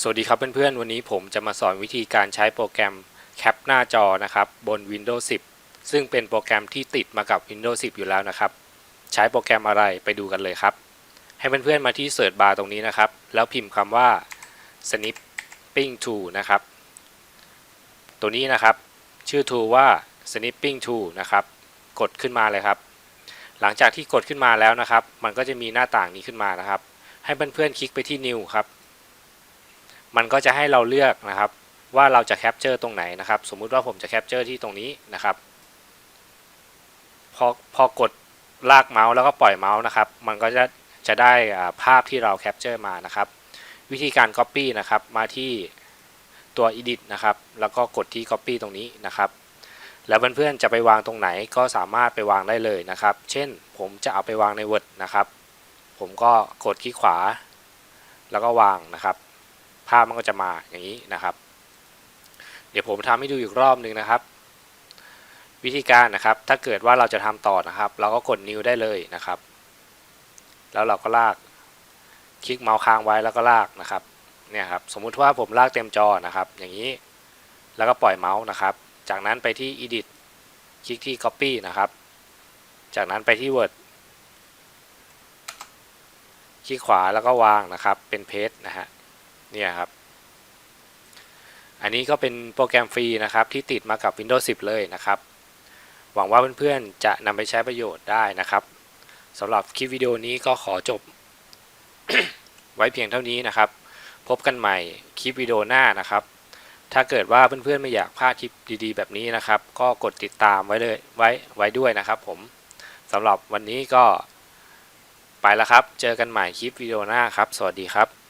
สวัสดีครับเพื่อนๆ วันนี้ผมจะมาสอนวิธีการใช้โปรแกรมแคปหน้าจอนะครับบน Windows 10 ซึ่งเป็นโปรแกรมที่ติดมากับ Windows 10 อยู่แล้วนะครับ ใช้โปรแกรมอะไรไปดูกันเลยครับ ให้เพื่อนๆ มาที่เสิร์ชบาร์ตรงนี้นะครับ แล้วพิมพ์คำว่า snipping tool นะครับ ตัวนี้นะครับ ชื่อ tool ว่า snipping tool นะครับ กดขึ้นมาเลยครับ หลังจากที่กดขึ้นมาแล้วนะครับ มันก็จะมีหน้าต่างนี้ขึ้นมานะครับ ให้เพื่อนๆ คลิกไปที่ new ครับ มันก็จะให้เราเลือกนะครับว่าเราจะแคปเจอร์ตรงไหนนะครับ สมมุติว่าผมจะแคปเจอร์ที่ตรงนี้นะครับ พอพอกดลากเมาส์แล้วก็ปล่อยเมาส์นะครับ มันก็จะจะได้ภาพที่เราแคปเจอร์มานะครับ วิธีการ Copy นะครับ มาที่ตัว Edit นะครับ แล้วก็กดที่ Copy ตรงนี้นะครับ แล้วเพื่อนๆจะไปวางตรงไหนก็สามารถไปวางได้เลยนะครับ เช่นผมจะเอาไปวางใน Word นะครับ ผมก็กดคลิกขวา แล้วก็วางนะครับาพมันก็จะมาอย่างนี้นะครับ เดี๋ยวผมทำให้ดูอีกรอบหนึ่งนะครับ วิธีการนะครับ ถ้าเกิดว่าเราจะทำต่อนะครับ เราก็กดนิ้วได้เลยนะครับ แล้วเราก็ลาก คลิกเมาส์ค้างไว้แล้วก็ลากนะครับเนี่ยครับสมมุติว่าผมลากเต็มจอนะครับ อย่างนี้แล้วก็ปล่อยเมาส์นะครับ จากนั้นไปที่ edit คลิกที่ copy นะครับ จากนั้นไปที่ word คลิกขวาแล้วก็วางนะครับ เป็น paste นะฮะ เนี่ยครับ อันนี้ก็เป็นโปรแกรมฟรีนะครับ ที่ติดมากับ Windows 10 เลยนะครับ หวังว่าเพื่อนๆ จะนำไปใช้ประโยชน์ได้นะครับสำหรับคลิปวิดีโอนี้ก็ขอจบ ไว้เพียงเท่านี้นะครับ พบกันใหม่คลิปวิดีโอหน้านะครับ ถ้าเกิดว่าเพื่อนๆ ไม่อยากพลาดคลิปดีๆ แบบนี้นะครับ ก็กดติดตามไว้เลยไว้ไว้ด้วยนะครับ ผมสำหรับวันนี้ก็ไปแล้วครับ เจอกันใหม่คลิปวิดีโอหน้าครับ สวัสดีครับ